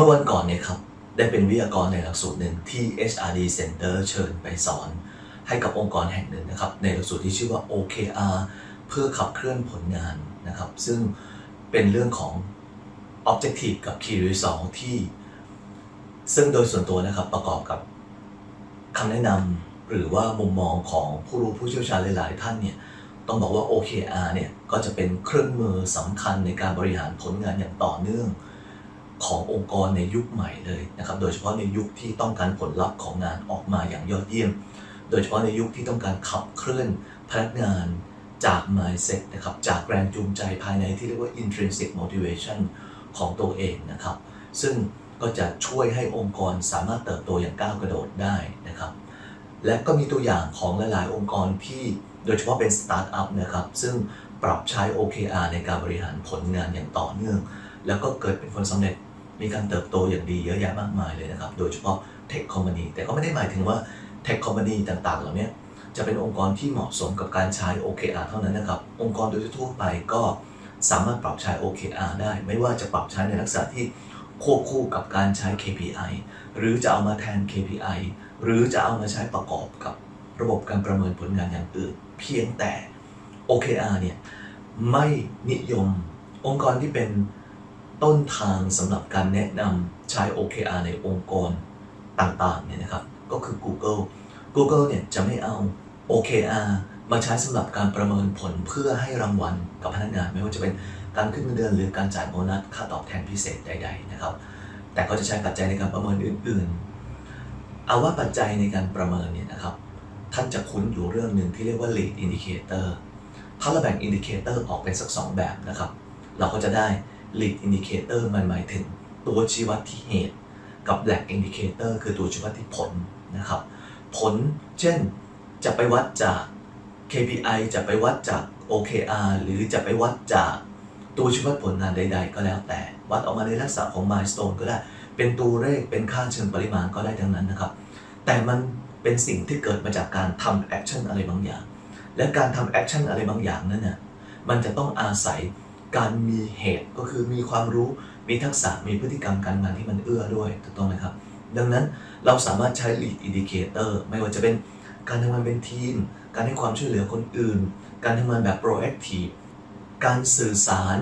เมื่อวันก่อนเนี่ยครับ ได้เป็นวิทยากรในหลักสูตรหนึ่งที่ HRD Center เชิญไปสอน ให้กับองค์กรแห่งหนึ่งนะครับ ในหลักสูตรที่ชื่อว่า OKR เพื่อขับเคลื่อนผลงานนะครับ ซึ่งเป็นเรื่องของ Objective กับ Key Result ที่ ซึ่งโดยส่วนตัวนะครับประกอบกับคำแนะนำหรือว่ามุมมองของผู้รู้ผู้เชี่ยวชาญหลาย ๆ ท่านเนี่ยต้องบอกว่า OKR เนี่ยก็จะเป็นเครื่องมือสำคัญในการบริหารผลงานอย่างต่อเนื่อง ขององค์กรในยุคใหม่เลยนะครับ โดยเฉพาะในยุคที่ต้องการผลลัพธ์ของงานออกมาอย่างยอดเยี่ยม โดยเฉพาะในยุคที่ต้องการขับเคลื่อนพนักงานจาก mindset นะครับ จากแรงจูงใจภายในที่เรียกว่า intrinsic motivation ของตัวเองนะครับ ซึ่งก็จะช่วยให้องค์กรสามารถเติบโตอย่างก้าวกระโดดได้นะครับ และก็มีตัวอย่างของหลาย ๆ องค์กรที่โดยเฉพาะเป็นสตาร์ทอัพนะครับ ซึ่งปรับใช้ OKR ในการบริหารผลงานอย่างต่อเนื่อง แล้วก็เกิดเป็นผลสำเร็จ มีการเติบโตอย่างดีเยอะแยะมากมายเลยนะครับ โดยเฉพาะเทคคอมพานีแต่ก็ไม่ได้หมายถึงว่าเทคคอมพานีต่างๆ เหล่านี้จะเป็นองค์กรที่เหมาะสมกับการใช้ OKR เท่านั้นนะครับ องค์กรโดยทั่วไปก็สามารถปรับใช้ OKR ได้ ไม่ว่าจะปรับใช้ในลักษณะที่ควบคู่กับการใช้ KPI หรือจะเอามาแทน KPI หรือจะเอามาใช้ประกอบกับระบบการประเมินผลงานอย่างอื่น เพียงแต่ OKR เนี่ยไม่นิยมองค์กรที่เป็น ต้นทางสำหรับการแนะนำใช้ OKR ในองค์กรต่างๆเนี่ยนะครับก็คือ Google Google เนี่ยจะไม่เอา OKR มาใช้สำหรับการประเมินผลเพื่อให้รางวัลกับพนักงาน ไม่ว่าจะเป็นการขึ้นเงินเดือนหรือการจ่ายโบนัสค่าตอบแทนพิเศษใดๆนะครับ แต่ก็จะใช้ปัจจัยในการประเมินอื่นๆ เอาว่าปัจจัยในการประเมินเนี่ยนะครับ ท่านจะคุ้นอยู่เรื่องหนึ่งที่เรียกว่า lead indicator ถ้าเราแบ่ง indicator ออกเป็นสักสองแบบนะครับ เราก็จะได้ lead indicator มันหมายถึงตัวชี้วัดที่เหตุ กับ lag indicator คือตัวชี้วัดที่ผลนะครับ ผลเช่นจะไปวัดจาก KPI จะไปวัดจาก OKR หรือจะไปวัดจากตัวชี้วัดผลงานใด ๆ ก็แล้วแต่ วัดออกมาในลักษณะของ milestone ก็ได้ เป็นตัวเลขเป็นค่าเชิงปริมาณก็ได้ทั้งนั้นนะครับ แต่มันเป็นสิ่งที่เกิดมาจากการทำแอคชั่นอะไรบางอย่าง และการทำแอคชั่นอะไรบางอย่างนั้นน่ะมันจะต้องอาศัย การมีเหตุก็คือมีความรู้มีทักษะมีพฤติกรรมการงานที่มันเอื้อด้วยถูกต้องไหมครับ ดังนั้นเราสามารถใช้ lead indicator ไม่ว่าจะเป็นการทำงานเป็นทีม การให้ความช่วยเหลือคนอื่น การทำงานแบบ proactive การสื่อสาร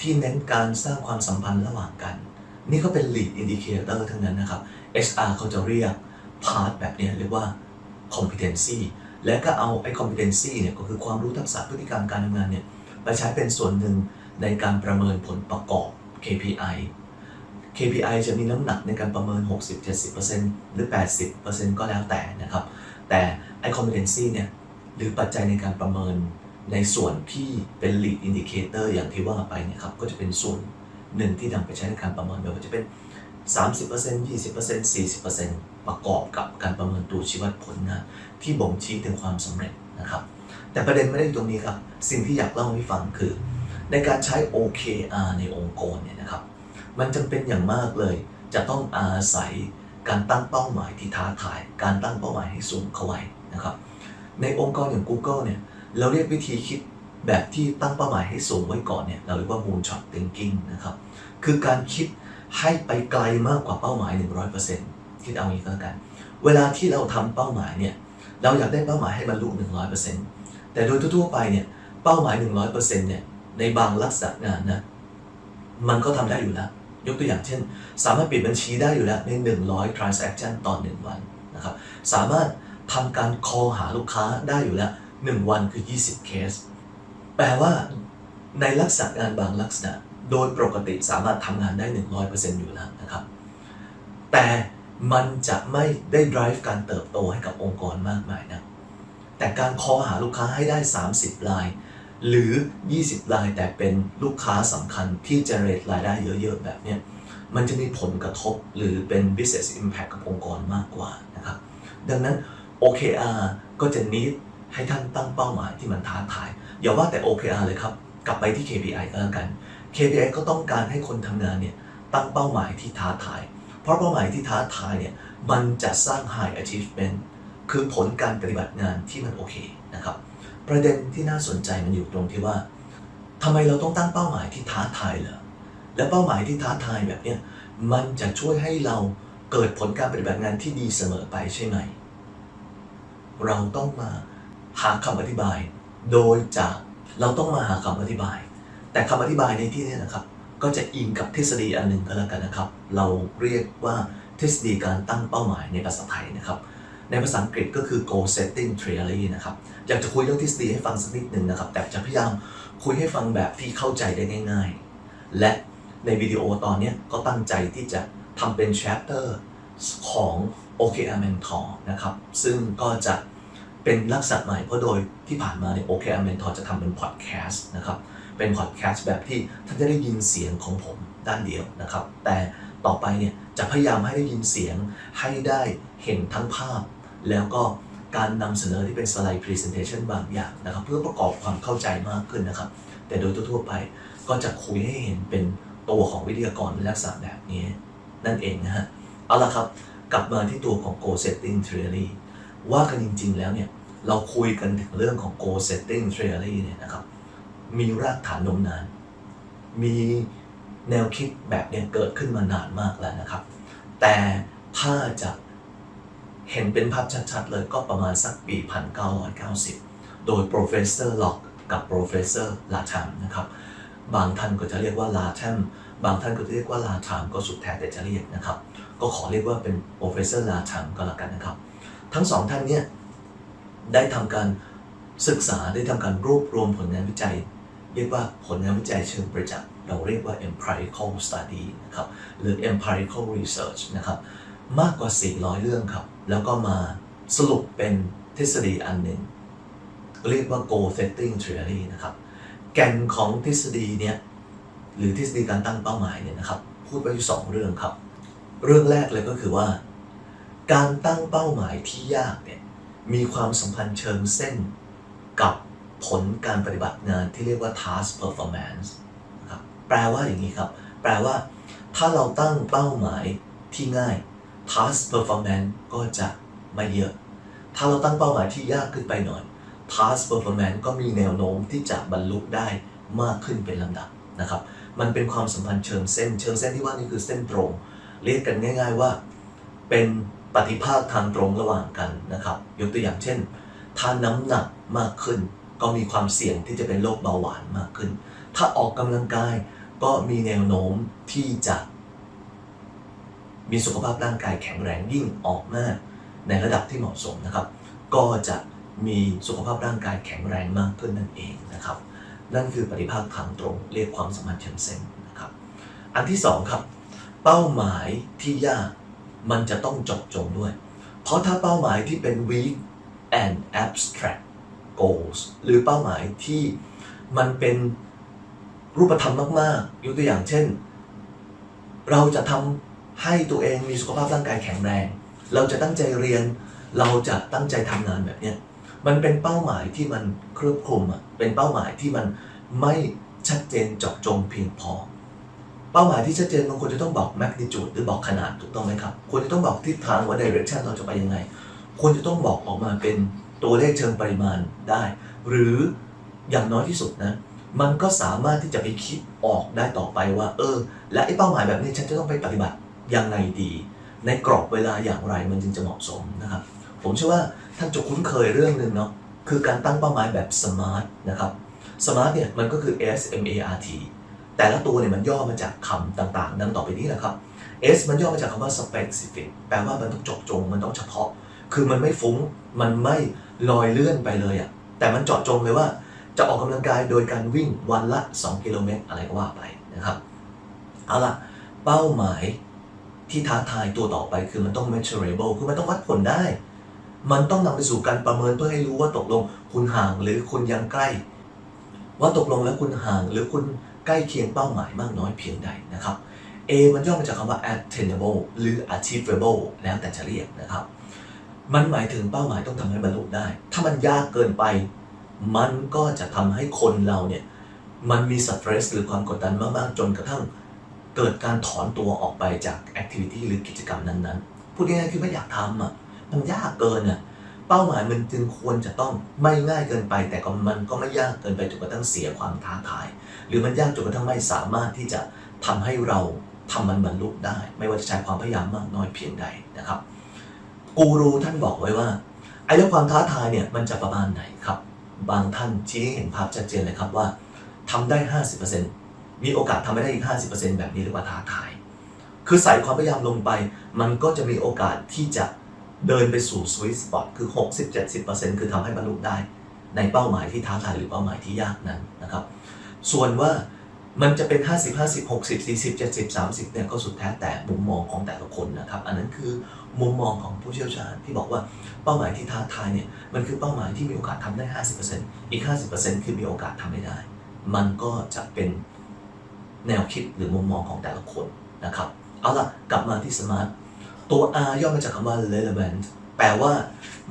ที่เน้นการสร้างความสัมพันธ์ระหว่างกัน นี่ก็เป็น lead indicator ทั้งนั้นนะครับ HR เขาจะเรียก part แบบนี้เรียกว่า competency และก็เอาไอ้ competency เนี่ยก็คือความรู้ทักษะพฤติกรรมการทำงานเนี่ย ไปใช้เป็นส่วนหนึ่งในการประเมินผลประกอบ KPI KPI จะมีน้ำหนักในการประเมิน 60-70%หรือ 80%ก็แล้วแต่นะครับ แต่ไอ competency เนี่ยหรือปัจจัยในการประเมินในส่วนที่เป็น lead indicator อย่างที่ว่าไปเนี่ยครับ ก็จะเป็นส่วนหนึ่งที่นำไปใช้ในการประเมินไม่ว่าจะเป็น 30% 20% 40%ประกอบกับการประเมินตัวชี้วัดผลงานที่บ่งชี้ถึงความสำเร็จนะครับ แต่ประเด็นไม่ได้อยู่ตรงนี้ครับ สิ่งที่อยากเล่าให้ฟังคือ ในการใช้ OKR ในองค์กรเนี่ยนะครับ มันจำเป็นอย่างมากเลย จะต้องอาศัยการตั้งเป้าหมายที่ท้าทาย การตั้งเป้าหมายให้สูงเข้าไว้นะครับ ในองค์กรอย่าง Google เนี่ย เราเรียกวิธีคิดแบบที่ตั้งเป้าหมายให้สูงไว้ก่อนเนี่ย เราเรียกว่า moonshot thinking นะครับ คือการคิดให้ไปไกลมากกว่าเป้าหมาย 100%คิดเอางี้ก็แล้วกัน เวลาที่เราทำเป้าหมายเนี่ย เราอยากได้เป้าหมายให้บรรลุ 100% แต่โดยทั่วๆไปเนี่ยเป้าหมาย 100%เนี่ยในบางลักษณะงานนะมันก็ทำได้อยู่แล้วยกตัวอย่างเช่น สามารถปิดบัญชีได้อยู่แล้วใน 100 transaction ต่อ1วันนะครับสามารถทำการ call หาลูกค้าได้อยู่แล้ว 1 วันคือ 20 เคส แปลว่าในลักษณะงานบางลักษณะ โดยปกติสามารถทำงานได้ 100%อยู่แล้วนะครับ แต่มันจะไม่ได้ drive การเติบโตให้กับองค์กรมากมายนะ แต่การคอหาลูกค้าให้ได้ 30 ราย หรือ 20 รายแต่เป็นลูกค้าสำคัญที่ generate รายได้เยอะๆ แบบนี้มันจะมีผลกระทบหรือเป็น business impact กับองค์กรมากกว่านะครับ ดังนั้น OKR ก็จะนิดให้ท่านตั้งเป้าหมายที่มันท้าทาย อย่าว่าแต่ OKR เลยครับ กลับไปที่ KPI ก็แล้วกัน KPI ก็ต้องการให้คนทำงานเนี่ยตั้งเป้าหมายที่ท้าทาย เพราะเป้าหมายที่ท้าทายเนี่ยมันจะสร้าง high achievement คือผลการปฏิบัติงานที่มันโอเคนะครับ ประเด็นที่น่าสนใจมันอยู่ตรงที่ว่าทำไมเราต้องตั้งเป้าหมายที่ท้าทายเหรอและเป้าหมายที่ท้าทายแบบเนี้ยมันจะช่วยให้เราเกิดผลการปฏิบัติงานที่ดีเสมอไปใช่ไหม เราต้องมาหาคำอธิบาย โดยจากเราต้องมาหาคำอธิบาย แต่คำอธิบายในที่นี้นะครับ ก็จะอิงกับทฤษฎีอันหนึ่งก็แล้วกันนะครับ เราเรียกว่าทฤษฎีการตั้งเป้าหมายในภาษาไทยนะครับ ในภาษาอังกฤษก็คือ goal setting theory นะครับ อยากจะคุยเรื่องทฤษฎีให้ฟังสักนิดหนึ่งนะครับ แต่จะพยายามคุยให้ฟังแบบที่เข้าใจได้ง่าย ๆ และในวิดีโอตอนนี้ก็ตั้งใจที่จะทำเป็น chapter ของ OKR Mentor นะครับ ซึ่งก็จะเป็นลักษณะใหม่เพราะโดยที่ผ่านมาเนี่ย OKR Mentor จะทำเป็น podcast นะครับ เป็นพอดแคสต์แบบที่ท่านจะได้ยินเสียงของผมด้านเดียวนะครับ แต่ต่อไปเนี่ยจะพยายามให้ได้ยินเสียงให้ได้เห็นทั้งภาพ แล้วก็การนำเสนอที่เป็นสไลด์ Presentation บางอย่างนะครับ เพื่อประกอบความเข้าใจมากขึ้นนะครับ แต่โดยทั่วไปก็จะคุยให้เห็นเป็นตัวของวิทยากรในลักษณะแบบนี้ นั่นเองนะฮะเอาละครับ กลับมาที่ตัวของ goal setting theory ว่ากันจริง ๆ แล้วเนี่ย เราคุยกันถึงเรื่องของ goal setting theory เนี่ยนะครับ มีรากฐานนมนาน มีแนวคิดแบบเนี้ยเกิดขึ้นมานานมากแล้วนะครับ แต่ถ้าจะ เห็นเป็นภาพชัดๆเลยก็ประมาณสักปี 1990 โดย professor Locke กับ professor Latham นะครับ บางท่านก็จะเรียกว่า Latham บางท่านก็จะเรียกว่า Latham ก็สุดแท้แต่จะเรียกนะครับ ก็ขอเรียกว่าเป็น professor Latham ก็แล้วกันนะครับ ทั้งสองท่านเนี่ยได้ทำการศึกษาได้ทำการรวบรวมผลงานวิจัย เรียกว่าผลงานวิจัยเชิงประจักษ์เราเรียกว่า empirical study นะครับ หรือ empirical research นะครับ มากกว่า 400 เรื่องครับ แล้วก็มาสรุปเป็นทฤษฎีอันหนึ่ง เรียกว่า goal setting theory นะครับ แก่นของทฤษฎีเนี่ยหรือทฤษฎีการตั้งเป้าหมายเนี่ยนะครับ พูดไว้อยู่สองเรื่องครับ เรื่องแรกเลยก็คือว่า การตั้งเป้าหมายที่ยากเนี่ยมีความสัมพันธ์เชิงเส้นกับผลการปฏิบัติงานที่เรียกว่า task performance นะครับแปลว่าอย่างนี้ครับ แปลว่า ถ้าเราตั้งเป้าหมายที่ง่าย task performance ก็จะไม่เยอะ ถ้าเราตั้งเป้าหมายที่ยากขึ้นไปหน่อย task performance ก็มีแนวโน้มที่จะบรรลุได้มากขึ้นเป็นลำดับนะครับ มันเป็นความสัมพันธ์เชิงเส้น เชิงเส้นที่ว่านี่คือเส้นตรง เรียกกันง่าย ๆว่า เป็นปฏิภาคทางตรงระหว่างกันนะครับ ยกตัวอย่างเช่น ถ้าน้ำหนักมากขึ้น ก็มีความเสี่ยงที่จะเป็นโรคเบาหวานมากขึ้น ถ้าออกกำลังกายก็มีแนวโน้มที่จะ มีสุขภาพร่างกายแข็งแรงยิ่งออกมากในระดับที่เหมาะสมนะครับ ก็จะมีสุขภาพร่างกายแข็งแรงมากขึ้นนั่นเองนะครับ นั่นคือปฏิภาคทางตรงเรียกความสัมพันธ์เชิงเส้นนะครับ อันที่สองครับ เป้าหมายที่ยากมันจะต้องเจบจงด้วย เพราะถ้าเป้าหมายที่เป็น weak and abstract goals หรือเป้าหมายที่มันเป็นรูปธรรมมากๆ ยกตัวอย่างเช่น เราจะทำ ให้ตัวเองมีสุขภาพร่างกายแข็งแรง เราจะตั้งใจเรียน เราจะตั้งใจทำงานแบบเนี้ยมันเป็นเป้าหมายที่มันครอบคลุมอะเป็นเป้าหมายที่มันไม่ชัดเจนเจาะจงเพียงพอ เป้าหมายที่ชัดเจนมันควรจะต้องบอก magnitude หรือบอกขนาดถูกต้องไหมครับควรจะต้องบอกทิศทางว่า direction เราจะไปยังไงควรจะต้องบอกออกมาเป็นตัวเลขเชิงปริมาณได้ หรืออย่างน้อยที่สุดนะมันก็สามารถที่จะไปคิดออกได้ต่อไปว่า เออ และไอ้เป้าหมายแบบนี้ฉันจะต้องไปปฏิบัติ ยังไงดี ในกรอบเวลาอย่างไรมันจึงจะเหมาะสมนะครับ ผมเชื่อว่าท่านจะคุ้นเคยเรื่องหนึ่งเนาะคือการตั้งเป้าหมายแบบ SMART นะครับ SMART เนี่ยมันก็คือ S M A R T แต่ละตัวเนี่ยมันย่อมาจากคำต่างๆ ดังต่อไปนี้แหละครับ S มันย่อมาจากคำว่า specific แปลว่ามันต้องเจาะจง มันต้องเฉพาะ คือมันไม่ฟุ้ง มันไม่ลอยเลื่อนไปเลยอะ่ะ แต่มันเจาะจงเลยว่า จะออกกำลังกายโดยการวิ่งวันละ 2 กิโลเมตรอะไรก็ว่าไปนะครับ เอาล่ะ เป้าหมาย ที่ท้าทายตัวต่อไปคือมันต้อง measurable คือมันต้องวัดผลได้ มันต้องนำไปสู่การประเมินเพื่อให้รู้ว่าตกลงคุณห่างหรือคุณยังใกล้ ว่าตกลงแล้วคุณห่างหรือคุณใกล้เคียงเป้าหมายมากน้อยเพียงใดนะครับ A มันย่อมาจากคำว่า attainable หรือ achievable แล้วแต่จะเรียกนะครับ มันหมายถึงเป้าหมายต้องทำให้บรรลุได้ ถ้ามันยากเกินไป มันก็จะทำให้คนเราเนี่ย มันมีสตรสหรือความกดดันมากๆ จนกระทั่ง เกิดการถอนตัวออกไปจากแอคทิวิตี้หรือกิจกรรมนั้นๆ พูดง่ายๆคือไม่อยากทำอะ มันยากเกินอะ เป้าหมายมันจึงควรจะต้องไม่ง่ายเกินไป แต่ก็มันก็ไม่ยากเกินไปจนกระทั่งเสียความท้าทาย หรือมันยากจนกระทั่งไม่สามารถที่จะทำให้เราทำมันบรรลุได้ ไม่ว่าจะใช้ความพยายามมากน้อยเพียงใดนะครับ กูรูท่านบอกไว้ว่าไอ้เรื่องความท้าทายเนี่ยมันจะประมาณไหนครับ บางท่านชี้ให้เห็นภาพชัดเจนเลยครับว่าทำได้ 50% มีโอกาสทำไม่ได้อีก 50%แบบนี้เรียกว่าท้าทาย คือใส่ความพยายามลงไป มันก็จะมีโอกาสที่จะเดินไปสู่สวิตสปอตคือ 60-70%คือทำให้บรรลุได้ ในเป้าหมายที่ท้าทายหรือเป้าหมายที่ยากนั้นนะครับ ส่วนว่ามันจะเป็น 50 50 60 40 70 30 เนี่ยก็สุดแท้แต่มุมมองของแต่ละคนนะครับ อันนั้นคือมุมมองของผู้เชี่ยวชาญที่บอกว่าเป้าหมายที่ท้าทายเนี่ย มันคือเป้าหมายที่มีโอกาสทำได้ 50%อีก 50%คือมีโอกาสทำไม่ได้ มันก็จะเป็น แนวคิดหรือมุมมองของแต่ละคนนะครับ เอาล่ะ กลับมาที่สมาร์ทตัว R ย่อมาจากคำว่า relevant แปลว่า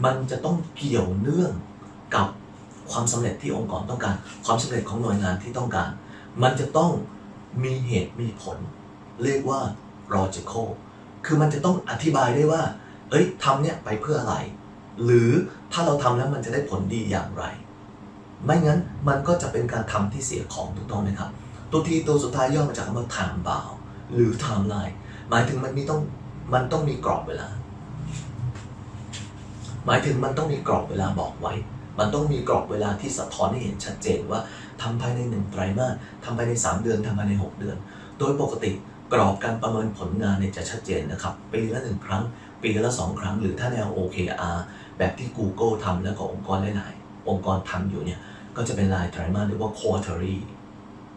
มันจะต้องเกี่ยวเนื่องกับความสำเร็จที่องค์กรต้องการ ความสำเร็จของหน่วยงานที่ต้องการ มันจะต้องมีเหตุมีผล เรียกว่า logical คือมันจะต้องอธิบายได้ว่า เอ้ยทำเนี่ยไปเพื่ออะไร หรือถ้าเราทำแล้วมันจะได้ผลดีอย่างไร ไม่งั้นมันก็จะเป็นการทำที่เสียของถูกต้องไหมครับ ตัวทีตัวสุดท้ายย่อมาจากคำว่า time bound หรือ timeline หมายถึงมันมีต้องมันต้องมีกรอบเวลา หมายถึงมันต้องมีกรอบเวลาบอกไว้ มันต้องมีกรอบเวลาที่สะท้อนให้เห็นชัดเจนว่าทำภายในหนึ่งไตรมาสทำภายใน 3 เดือนทำภายใน 6 เดือน โดยปกติกรอบการประเมินผลงานเนี่ยจะชัดเจนนะครับ ปีละหนึ่งครั้ง ปีละสองครั้ง หรือถ้าแนว OKR แบบที่ Google ทำแล้วก็องค์กรหลายๆองค์กรทำอยู่เนี่ยก็จะเป็นรายไตรมาสหรือว่า quarterly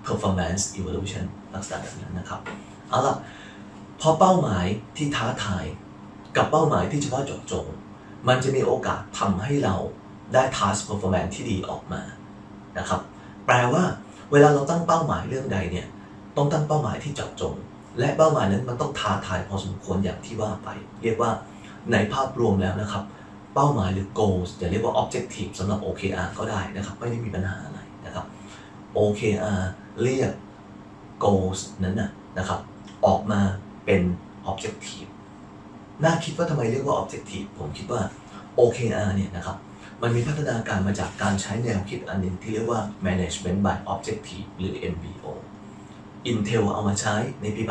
performance evaluation ลักษณะแบบนั้นนะครับ เอาล่ะ พอเป้าหมายที่ท้าทายกับเป้าหมายที่เฉพาะเจาะจง มันจะมีโอกาสทำให้เราได้ task performance ที่ดีออกมานะครับ แปลว่าเวลาเราตั้งเป้าหมายเรื่องใดเนี่ย ต้องตั้งเป้าหมายที่เจาะจง และเป้าหมายนั้นมันต้องท้าทายพอสมควรอย่างที่ว่าไป เรียกว่าในภาพรวมแล้วนะครับ เป้าหมายหรือ goals จะเรียกว่า objective สำหรับ OKR ก็ได้นะครับ ไม่ได้มีปัญหาอะไรนะ OKR เรียก goals นั้นนะนะครับออกมาเป็น objective น่าคิดว่าทำไมเรียกว่า objective ผมคิดว่า OKR เนี่ยนะครับมันมีพัฒนาการมาจากการใช้แนวคิดอันหนึงที่เรียกว่า management by objective หรือ MBO Intel เอามาใช้ในปี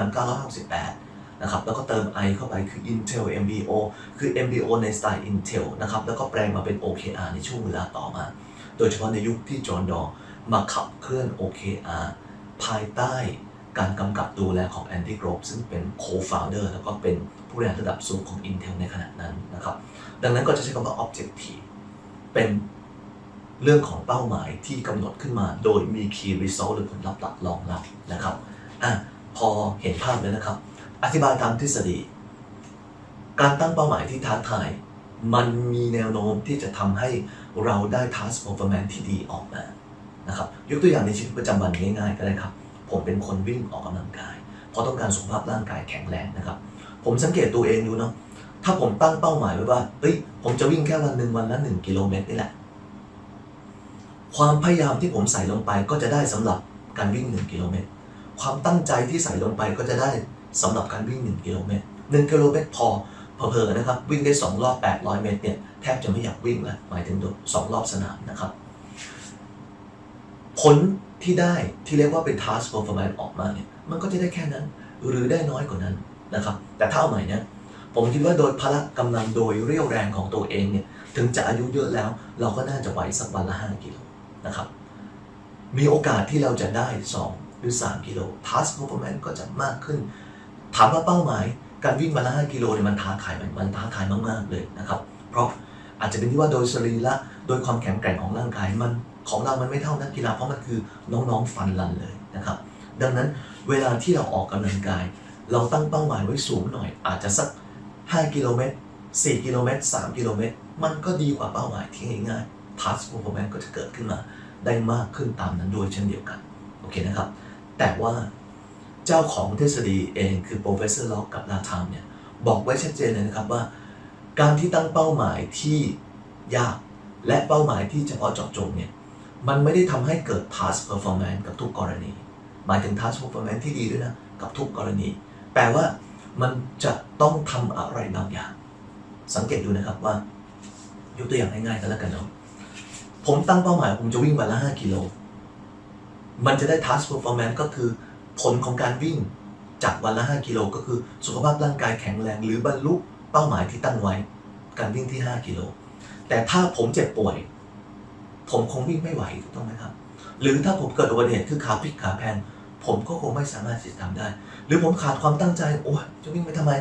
1968 นะครับ แล้วก็เติม I เข้าไปคือ Intel MBO คือ MBO ในสไตล์ Intel นะครับ แล้วก็แปลงมาเป็น OKR ในช่วงเวลาต่อมา โดยเฉพาะในยุคที่จอห์นดอ มาขับเคลื่อน OKR ภายใต้การกำกับดูแลของแอนดี้โกรฟซึ่งเป็น co-founder แล้วก็เป็นผู้บริหารระดับสูงของ Intel ในขณะนั้นนะครับ ดังนั้นก็จะใช้คำว่า objective เป็นเรื่องของเป้าหมายที่กำหนดขึ้นมา โดยมี key result หรือผลลัพธ์หลักรองรับนะครับอะพอเห็นภาพแล้วนะครับ อธิบายตามทฤษฎี การตั้งเป้าหมายที่ท้าทาย มันมีแนวโน้มที่จะทำให้เราได้ task performance ที่ดีออกมา นะครับยกตัวอย่างในชีวิตประจำวันง่ายๆก็ได้ครับ ผมเป็นคนวิ่งออกกำลังกาย เพราะต้องการสุขภาพร่างกายแข็งแรงนะครับ ผมสังเกตตัวเองดูเนาะถ้าผมตั้งเป้าหมายไว้ว่าเอ้ยผมจะวิ่งแค่วันหนึ่งวันละหนึ่งกิโลเมตรนี่แหละความพยายามที่ผมใส่ลงไปก็จะได้สำหรับการวิ่งหนึ่งกิโลเมตร ความตั้งใจที่ใส่ลงไปก็จะได้สำหรับการวิ่งหนึ่งกิโลเมตรหนึ่งกิโลเมตรพอเผลอๆนะครับ วิ่งได้สองรอบ 800 เมตรเนี่ย แทบจะไม่อยากวิ่งแล้วหมายถึงสองรอบสนามนะครับ ผลที่ได้ที่เรียกว่าเป็น task performance ออกมาเนี่ยมันก็จะได้แค่นั้น หรือได้น้อยกว่านั้นนะครับ แต่ถ้าเอาใหม่เนี่ยผมคิดว่าโดยพละกำลังโดยเรี่ยวแรงของตัวเองเนี่ยถึงจะอายุเยอะแล้ว เราก็น่าจะไหวสักวันละ 5 กิโลนะครับ มีโอกาสที่เราจะได้ 2 หรือ 3 กิโล task performance ก็จะมากขึ้น ถามว่าเป้าหมาย การวิ่งวันละ 5 กิโลเนี่ยมันท้าทายมมันท้าทายมากๆเลยนะครับ เพราะอาจจะเป็นที่ว่าโดยสรีระโดยความแข็งแกร่งของร่างกายมัน ของเรามันไม่เท่านักกีฬาเพราะมันคือน้องๆฟันรันเลยนะครับ ดังนั้นเวลาที่เราออกกำลังกาย เราตั้งเป้าหมายไว้สูงหน่อย อาจจะสัก 5 กิโลเมตร 4 กิโลเมตร 3 กิโลเมตร มันก็ดีกว่าเป้าหมายที่ง่ายๆ task performance ก็จะเกิดขึ้นมาได้มากขึ้นตามนั้นด้วยเช่นเดียวกันโอเคนะครับ แต่ว่าเจ้าของทฤษฎีเองคือ professor Locke กับ Latham เนี่ยบอกไว้ชัดเจนเลยนะครับว่า การที่ตั้งเป้าหมายที่ยากและเป้าหมายที่เฉพาะเจาะจงเนี่ย มันไม่ได้ทำให้เกิด task performance กับทุกกรณี หมายถึง task performance ที่ดีด้วยนะ กับทุกกรณี แปลว่ามันจะต้องทำอะไรบางอย่าง สังเกตดูนะครับว่า ยกตัวอย่างง่ายๆกันแล้วกันเนาะผมตั้งเป้าหมายผมจะวิ่งวันละ 5 กิโล มันจะได้ task performance ก็คือ ผลของการวิ่งจากวันละ 5 กิโลก็คือสุขภาพร่างกายแข็งแรง หรือบรรลุเป้าหมายที่ตั้งไว้ การวิ่งที่ 5 กิโล แต่ถ้าผมเจ็บป่วย ผมคงวิ่งไม่ไหวถูกต้องไหมครับ หรือถ้าผมเกิดอุบัติเหตุคือขาพลิกขาแพงผมก็คงไม่สามารถที่จะทำได้ หรือผมขาดความตั้งใจโอ้ยจะวิ่งไปทำไม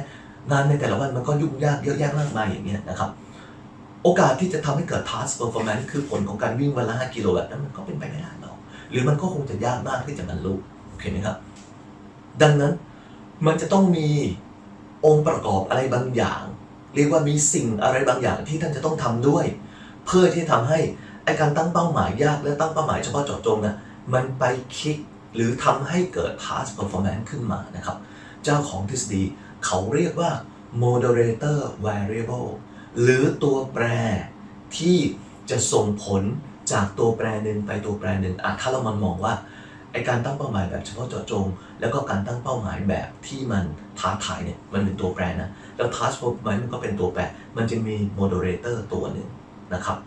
งานในแต่ละวันมันก็ยุ่งยากเยอะแยะมากมายอย่างเงี้ยนะครับ โอกาสที่จะทำให้เกิด task performance คือผลของการวิ่งวันละ5กิโลแบบนั้นมันก็เป็นไปไม่ได้หรอกหรือมันก็คงจะยากมากที่จะบรรลุโอเคไหมครับ ดังนั้นมันจะต้องมีองค์ประกอบอะไรบางอย่าง เรียกว่ามีสิ่งอะไรบางอย่างที่ท่านจะต้องทำด้วย เพื่อที่ทำให้ ไอการตั้งเป้าหมายยากและตั้งเป้าหมายเฉพาะเจาะจงนะมันไปคิกหรือทำให้เกิด task performance ขึ้นมานะครับ เจ้าของทฤษฎีเขาเรียกว่า moderator variable หรือตัวแปรที่จะส่งผลจากตัวแปรหนึ่งไปตัวแปรหนึ่งอะถ้าเรามันมองว่าไอการตั้งเป้าหมายแบบเฉพาะเจาะจง แล้วก็การตั้งเป้าหมายแบบที่มันท้าทายเนี่ยมันเป็นตัวแปรนะแล้ว task performance มันก็เป็นตัวแปร มันจะมี moderator ตัวหนึ่งนะครับ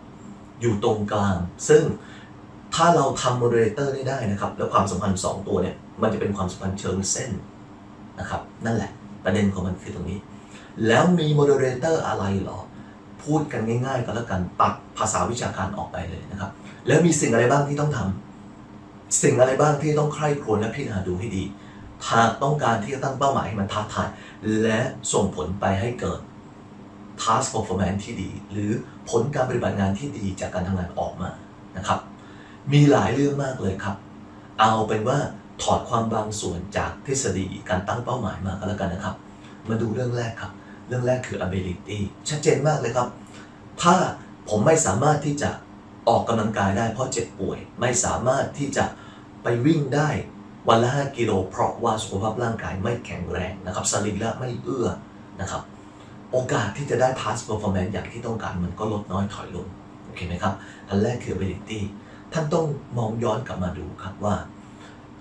อยู่ตรงกลาง ซึ่งถ้าเราทำ moderator ได้ได้นะครับ แล้วความสัมพันธ์ 2 ตัวเนี่ย มันจะเป็นความสัมพันธ์เชิงเส้นนะครับ นั่นแหละ ประเด็นของมันคือตรงนี้ แล้วมี moderator อะไรหรอ พูดกันง่ายๆก็แล้วกันตัดภาษาวิชาการออกไปเลยนะครับ แล้วมีสิ่งอะไรบ้างที่ต้องทำสิ่งอะไรบ้างที่ต้องใคร่ครวญและพิจารณาดูให้ดีหากต้องการที่จะตั้งเป้าหมายให้มันท้าทายและส่งผลไปให้เกิด task performance ที่ดี หรือผลการปฏิบัติงานที่ดีจากการทำงานออกมานะครับ มีหลายเรื่องมากเลยครับ เอาเป็นว่าถอดความบางส่วนจากทฤษฎีการตั้งเป้าหมายมาก็แล้วกันนะครับ มาดูเรื่องแรกครับ เรื่องแรกคือ ability ชัดเจนมากเลยครับ ถ้าผมไม่สามารถที่จะออกกำลังกายได้เพราะเจ็บป่วย ไม่สามารถที่จะไปวิ่งได้วันละ 5 กิโล เพราะว่าสุขภาพร่างกายไม่แข็งแรงนะครับสรีระไม่เอื้อนะครับ โอกาสที่จะได้ task performance อย่างที่ต้องการมันก็ลดน้อยถอยลง โอเคไหมครับ อันแรกคือ ability ท่านต้องมองย้อนกลับมาดูครับว่า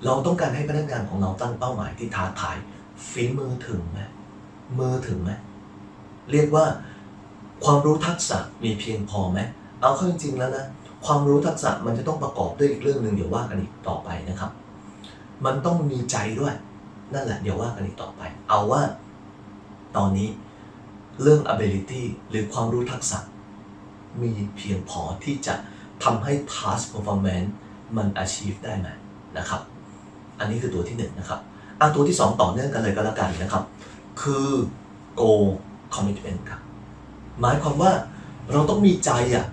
เราต้องการให้พนักงานของเราตั้งเป้าหมายที่ท้าทายฝีมือถึงไหมมือถึงไหมเรียกว่าความรู้ทักษะมีเพียงพอไหมเอาเข้าจริงๆแล้วนะความรู้ทักษะมันจะต้องประกอบด้วยอีกเรื่องหนึ่งเดี๋ยวว่ากันอีกต่อไปนะครับ มันต้องมีใจด้วย นั่นแหละเดี๋ยวว่ากันอีกต่อไป เอาว่า ตอนนี้ เรื่อง ability หรือความรู้ทักษะ มีเพียงพอที่จะทำให้ task performance มัน achieve ได้ไหมนะครับ อันนี้คือตัวที่หนึ่งนะครับอะตัวที่สองต่อเนื่องกันเลยก็แล้วกันนะครับ คือ goal commitment ครับหมายความว่าเราต้องมีใจอะ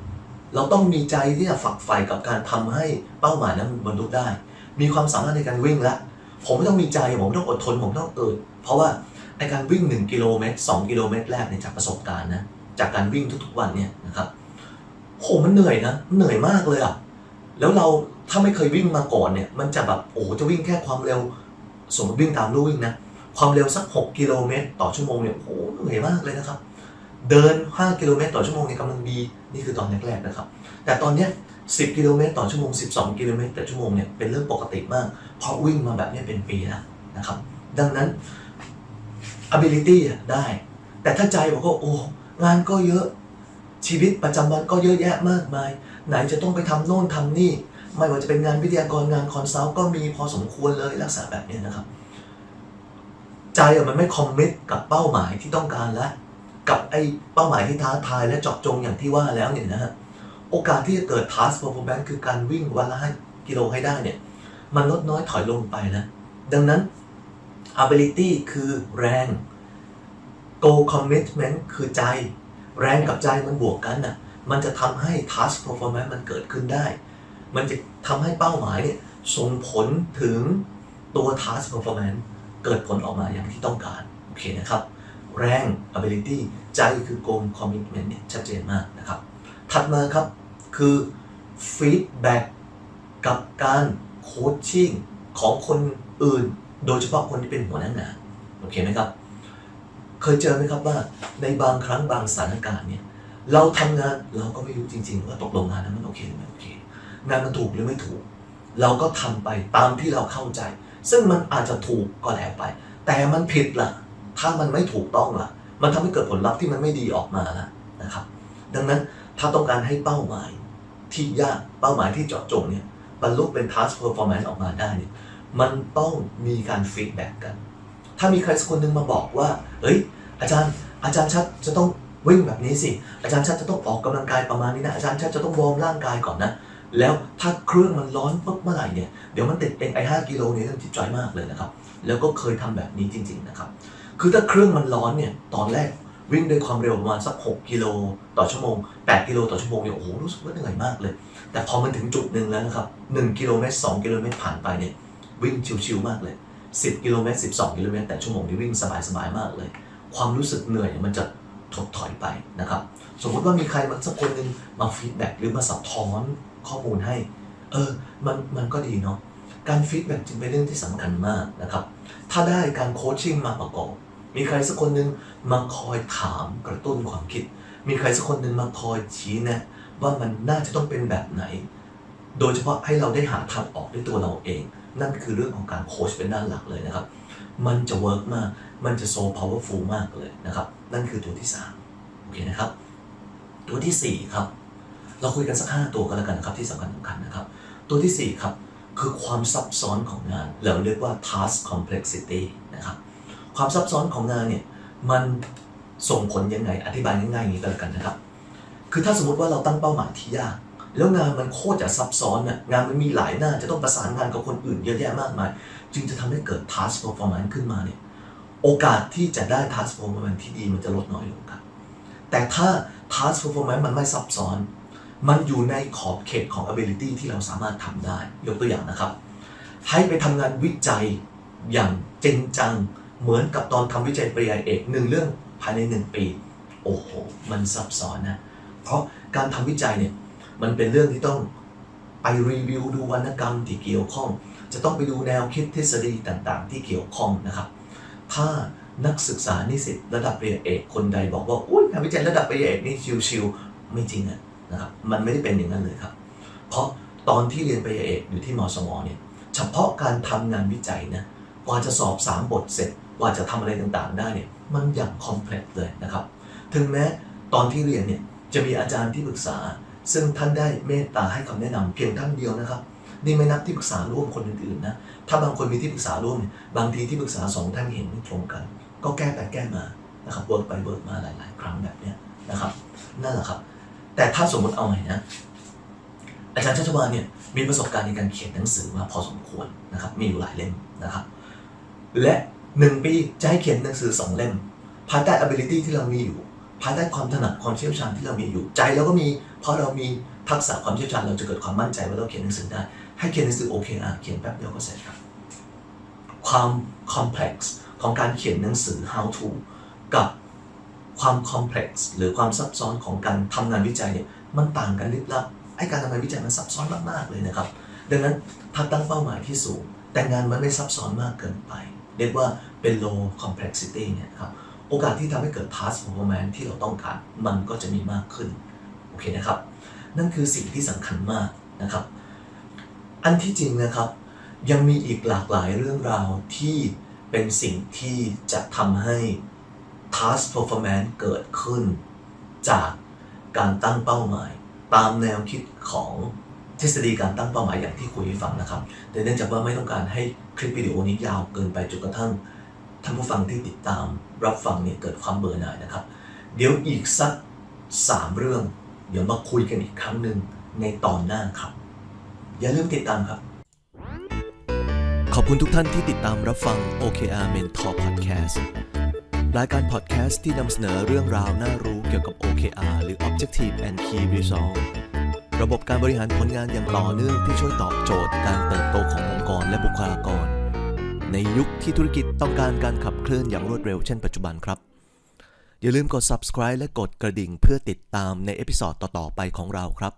เราต้องมีใจที่จะฝักใฝ่กับการทำให้เป้าหมายนั้นบรรลุได้ มีความสามารถในการวิ่งละผมไม่ต้องมีใจ ผมต้องอดทน ผมต้องเอิดเพราะว่า ในการวิ่ง 1 กิโลเมตร2กิโลเมตรแรกเนี่ยจากประสบการณ์นะจากการวิ่งทุกๆวันเนี่ยนะครับโหมันเหนื่อยนะเหนื่อยมากเลยอะแล้วเราถ้าไม่เคยวิ่งมาก่อนเนี่ย มันจะแบบโอ้จะวิ่งแค่ความเร็ว สมมติวิ่งตามลู่วิ่งนะความเร็วสัก 6 กิโลเมตร ต่อชั่วโมงเนี่ยโอ้เหนื่อยมากเลยนะครับ เดิน 5 กิโลเมตร ต่อชั่วโมงเนี่ยกำลังดีนี่คือตอนแรกๆนะครับ แต่ตอนเนี้ย10 กิโลเมตรต่อชั่วโมง 12 กิโลเมตรต่อชั่วโมงเนี่ยเป็นเรื่องปกติมาก เพราะวิ่งมาแบบนี้เป็นปีแล้วนะครับ ดังนั้น ability อะได้ แต่ถ้าใจบอกว่าโอ้งานก็เยอะชีวิตประจำวันก็เยอะแยะมากมาย ไหนจะต้องไปทำโน่นทำนี่ ไม่ว่าจะเป็นงานวิทยากรงานคอนซัลท์ก็มีพอสมควรเลยลักษณะแบบนี้นะครับ ใจมันไม่คอมมิตกับเป้าหมายที่ต้องการแล้วกับไอ้เป้าหมายที่ท้าทายและเจาะจงอย่างที่ว่าแล้วเนี่ยนะฮะโอกาสที่จะเกิด task performance คือการวิ่งวันละ5กิโลให้ได้เนี่ย มันลดน้อยถอยลงไปนะ ดังนั้น ability คือแรง goal commitment คือใจ แรงกับใจมันบวกกันน่ะ มันจะทำให้ task performance มันเกิดขึ้นได้ มันจะทำให้เป้าหมายเนี่ยส่งผลถึงตัว task performance เกิดผลออกมาอย่างที่ต้องการ โอเคนะครับ แรง ability ใจคือ goal commitment เนี่ยชัดเจนมากนะครับ ถัดมาครับคือ feedback กับการโคชชิ่งของคนอื่น โดยเฉพาะคนที่เป็นหัวหน้างานโอเคไหมครับ เคยเจอไหมครับว่าในบางครั้งบางสถานการณ์เนี่ยเราทำงานเราก็ไม่รู้จริง ๆ ว่าตกลงงานนั้นมันโอเคหรือไม่โอเค งานมันถูกหรือไม่ถูก เราก็ทำไปตามที่เราเข้าใจ ซึ่งมันอาจจะถูกก็แล้วไป แต่มันผิดล่ะ ถ้ามันไม่ถูกต้องล่ะ มันทำให้เกิดผลลัพธ์ที่มันไม่ดีออกมาละนะครับ ดังนั้นถ้าต้องการให้เป้าหมายที่ยากเป้าหมายที่เจาะจงเนี่ยบรรลุเป็น task performance ออกมาได้เนี่ย มันต้องมีการฟีดแบ็กกัน ถ้ามีใครสักคนหนึ่งมาบอกว่าเฮ้ย อาจารย์ อาจารย์ชัดจะต้องวิ่งแบบนี้สิ อาจารย์ชัดจะต้องออกกำลังกายประมาณนี้นะ อาจารย์ชัดจะต้องวอร์มร่างกายก่อนนะ แล้วถ้าเครื่องมันร้อนปุ๊บเมื่อไหร่เนี่ย เดี๋ยวมันติดเป็นไอห้ากิโลเนี่ยเรื่องจิตใจมากเลยนะครับ แล้วก็เคยทำแบบนี้จริง ๆนะครับ คือถ้าเครื่องมันร้อนเนี่ย ตอนแรกวิ่งด้วยความเร็วประมาณสัก 6 กิโลต่อชั่วโมง 8 กิโลต่อชั่วโมงเนี่ย โอ้โห รู้สึกว่าเหนื่อยมากเลย แต่พอมันถึงจุดหนึ่งแล้วนะครับ 1 กิโลเมตร 2 กิโลเมตรผ่านไปเนี่ย วิ่งชิวๆมากเลย 10 กิโลเมตร 12 กิโลเมตร แต่ชั่วโมงนี้วิ่งสบายๆมากเลย ความรู้สึกเหนื่อยมันจะถดถอยไปนะครับ สมมติว่ามีใครมาสักคนหนึ่งมาฟีดแบ็กหรือมาสะท้อนข้อมูลให้ เออ มันมันก็ดีเนาะ การฟีดแบ็กจึงเป็นเรื่องที่สำคัญมากนะครับ ถ้าได้การโคชชิ่งมาประกอบ มีใครสักคนหนึ่งมาคอยถามกระตุ้นความคิด มีใครสักคนหนึ่งมาคอยชี้แนะว่ามันน่าจะต้องเป็นแบบไหน โดยเฉพาะให้เราได้หาทางออกด้วยตัวเราเอง นั่นคือเรื่องของการโค้ชเป็นด้านหลักเลยนะครับ มันจะเวิร์กมาก มันจะโซ powerful มากเลยนะครับ นั่นคือตัวที่สามโอเคนะครับ ตัวที่สี่ครับ เราคุยกันสักห้าตัวกันแล้วกันนะครับที่สำคัญสำคัญนะครับ ตัวที่สี่ครับ คือความซับซ้อนของงานเราเรียกว่า task complexity นะครับ ความซับซ้อนของงานเนี่ยมันส่งผลยังไงอธิบายง่ายๆอย่างนี้ก็แล้วกันนะครับ คือถ้าสมมติว่าเราตั้งเป้าหมายที่ยาก แล้วงานมันโคตรจะซับซ้อนน่ะงานมันมีหลายหน้าจะต้องประสานงานกับคนอื่นเยอะแยะมากมาย จึงจะทำให้เกิด task performance ขึ้นมาเนี่ยโอกาสที่จะได้ task performance ที่ดีมันจะลดน้อยลงครับ แต่ถ้า task performance มันไม่ซับซ้อน มันอยู่ในขอบเขตของ ability ที่เราสามารถทำได้ ยกตัวอย่างนะครับ ให้ไปทำงานวิจัยอย่างจริงจังเหมือนกับตอนทำวิจัยปริญญาเอกหนึ่งเรื่องภายในหนึ่งปี โอ้โห มันซับซ้อนนะ เพราะการทำวิจัยเนี่ย มันเป็นเรื่องที่ต้องไปรีวิวดูวรรณกรรมที่เกี่ยวข้อง จะต้องไปดูแนวคิดทฤษฎีต่างๆ ที่เกี่ยวข้องนะครับ ถ้านักศึกษานิสิตระดับปริญญาเอกคนใดบอกว่าอุ้ยงานวิจัยระดับปริญญาเอกนี่ชิวๆไม่จริงอะนะครับมันไม่ได้เป็นอย่างนั้นเลยครับ เพราะตอนที่เรียนปริญญาเอกอยู่ที่มสวเนี่ยเฉพาะการทำงานวิจัยนะกว่าจะสอบ 3 บทเสร็จกว่าจะทำอะไรต่างๆ ได้เนี่ยมันอย่างคอมเพล็กซ์เลยนะครับ ถึงแม้ตอนที่เรียนเนี่ยจะมีอาจารย์ที่ปรึกษา ซึ่งท่านได้เมตตาให้คำแนะนำเพียงท่านเดียวนะครับ นี่ไม่นับที่ปรึกษาร่วมคนอื่นๆนะถ้าบางคนมีที่ปรึกษาร่วมเนี่ยบางทีที่ปรึกษาสองท่านเห็นไม่ตรงกัน ก็แก้ไปแก้มานะครับเวิร์กไปเวิร์กมาหลาย ๆ ครั้งแบบเนี้ยนะครับ นั่นแหละครับ แต่ถ้าสมมติเอาไงนะอาจารย์ชัชวานเนี่ยมีประสบการณ์ในการเขียนหนังสือมาพอสมควรนะครับ มีอยู่หลายเล่มนะครับ และหนึ่งปีจะให้เขียนหนังสือสองเล่มภายใต้ ability ที่เรามีอยู่ภายใต้ความถนัดความเชี่ยวชาญที่เรามีอยู่ ใจเราก็มี พราะเรามีทักษะความเชี่ยวชาญเราจะเกิดความมั่นใจว่าเราเขียนหนังสือได้ ให้เขียนหนังสือโอเคอะเขียนแป๊บเดียวก็เสร็จครับ ความ complex ของการเขียนหนังสือ how to กับความ complex หรือความซับซ้อนของการทำงานวิจัยเนี่ยมันต่างกันลิบลับไอ้การทำงานวิจัยมันซับซ้อนมากๆเลยนะครับ ดังนั้นถ้าตั้งเป้าหมายที่สูง แต่งานมันไม่ซับซ้อนมากเกินไป เรียกว่าเป็น low complexity เนี่ยครับโอกาสที่ทำให้เกิด task performance ที่เราต้องการมันก็จะมีมากขึ้น เคนะครับ นั่นคือสิ่งที่สำคัญมากนะครับ อันที่จริงนะครับ ยังมีอีกหลากหลายเรื่องราวที่เป็นสิ่งที่จะทำให้ task performance เกิดขึ้น จากการตั้งเป้าหมาย ตามแนวคิดของทฤษฎีการตั้งเป้าหมายอย่างที่คุยให้ฟังนะครับ แต่เนื่องจากว่าไม่ต้องการให้คลิปวิดีโอนี้ยาวเกินไปจนกระทั่งท่านผู้ฟังที่ติดตามรับฟังเนี่ยเกิดความเบื่อหน่ายนะครับ เดี๋ยวอีกสักสามเรื่อง เดี๋ยวมาคุยกันอีกครั้งหนึ่งในตอนหน้าครับ อย่าลืมติดตามครับ ขอบคุณทุกท่านที่ติดตามรับฟัง OKR Mentor Podcast รายการ podcast ที่นำเสนอเรื่องราวน่ารู้เกี่ยวกับ OKR หรือ Objective and Key Result ระบบการบริหารผลงานอย่างต่อเนื่องที่ช่วยตอบโจทย์การเติบโตขององค์กรและบุคลากร ในยุคที่ธุรกิจต้องการการขับเคลื่อนอย่างรวดเร็วเช่นปัจจุบันครับ อย่าลืมกด subscribe และกดกระดิ่งเพื่อติดตามในเอพิซอดต่อๆไปของเราครับ